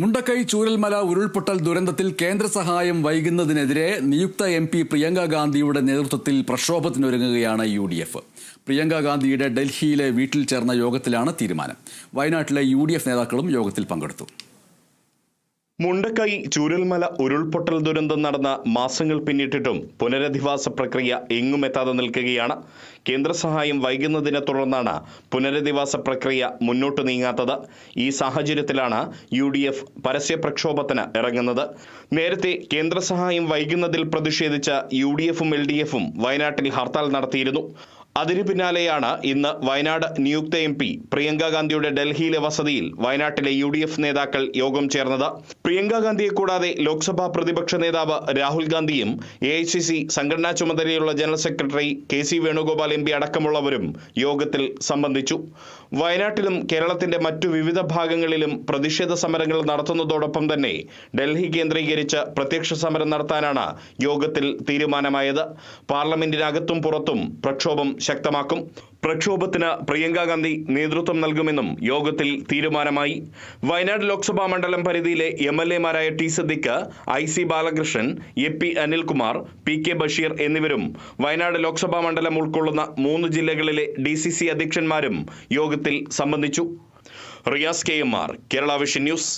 മുണ്ടക്കൈ ചൂരൽമല ഉരുൾപൊട്ടൽ ദുരന്തത്തിൽ കേന്ദ്ര സഹായം വൈകുന്നതിനെതിരെ നിയുക്ത എം പി പ്രിയങ്ക ഗാന്ധിയുടെ നേതൃത്വത്തിൽ പ്രക്ഷോഭത്തിനൊരുങ്ങുകയാണ് യു ഡി എഫ്. പ്രിയങ്ക ഗാന്ധിയുടെ ഡൽഹിയിലെ വീട്ടിൽ ചേർന്ന യോഗത്തിലാണ് തീരുമാനം. വയനാട്ടിലെ യു നേതാക്കളും യോഗത്തിൽ പങ്കെടുത്തു. മുണ്ടക്കൈ ചൂരൽമല ഉരുൾപൊട്ടൽ ദുരന്തം നടന്ന മാസങ്ങൾ പിന്നിട്ടിട്ടും പുനരധിവാസ പ്രക്രിയ എങ്ങും എത്താതെ നിൽക്കുകയാണ്. കേന്ദ്ര സഹായം വൈകുന്നതിനെ തുടർന്നാണ് പുനരധിവാസ പ്രക്രിയ മുന്നോട്ട് നീങ്ങാത്തത്. ഈ സാഹചര്യത്തിലാണ് യു ഡി എഫ് പരസ്യ പ്രക്ഷോഭത്തിന് ഇറങ്ങുന്നത്. നേരത്തെ കേന്ദ്ര സഹായം വൈകുന്നതിൽ പ്രതിഷേധിച്ച യു ഡി എഫും എൽ ഡി എഫും വയനാട്ടിൽ ഹർത്താൽ നടത്തിയിരുന്നു. അതിനു പിന്നാലെയാണ് ഇന്ന് വയനാട് നിയുക്ത എം പി പ്രിയങ്ക ഗാന്ധിയുടെ ഡൽഹിയിലെ വസതിയിൽ വയനാട്ടിലെ യു ഡി എഫ് നേതാക്കൾ യോഗം ചേർന്നത്. പ്രിയങ്ക ഗാന്ധിയെ കൂടാതെ ലോക്സഭാ പ്രതിപക്ഷ നേതാവ് രാഹുൽ ഗാന്ധിയും എ ഐ സി സി സംഘടനാ ചുമതലയുള്ള general secretary K C Venugopal M P അടക്കമുള്ളവരും യോഗത്തിൽ സംബന്ധിച്ചു. വയനാട്ടിലും കേരളത്തിന്റെ മറ്റു വിവിധ ഭാഗങ്ങളിലും പ്രതിഷേധ സമരങ്ങൾ നടത്തുന്നതോടൊപ്പം തന്നെ ഡൽഹി കേന്ദ്രീകരിച്ച് പ്രത്യക്ഷ സമരം നടത്താനാണ് യോഗത്തിൽ തീരുമാനമായത്. പാർലമെന്റിനകത്തും പുറത്തും പ്രക്ഷോഭം ശക്തമാക്കും. പ്രക്ഷോഭത്തിന് പ്രിയങ്ക ഗാന്ധി നേതൃത്വം നൽകുമെന്നും യോഗത്തിൽ തീരുമാനമായി. വയനാട് ലോക്സഭാ മണ്ഡലം പരിധിയിലെ M L എമാരായ T Siddique I C Balakrishnan A P Anilkumar P K Basheer എന്നിവരും വയനാട് ലോക്സഭാ മണ്ഡലം ഉൾക്കൊള്ളുന്ന മൂന്ന് ജില്ലകളിലെ ഡി സി സി അധ്യക്ഷന്മാരും യോഗത്തിൽ സംബന്ധിച്ചു. Riyas K M R Kerala vision news.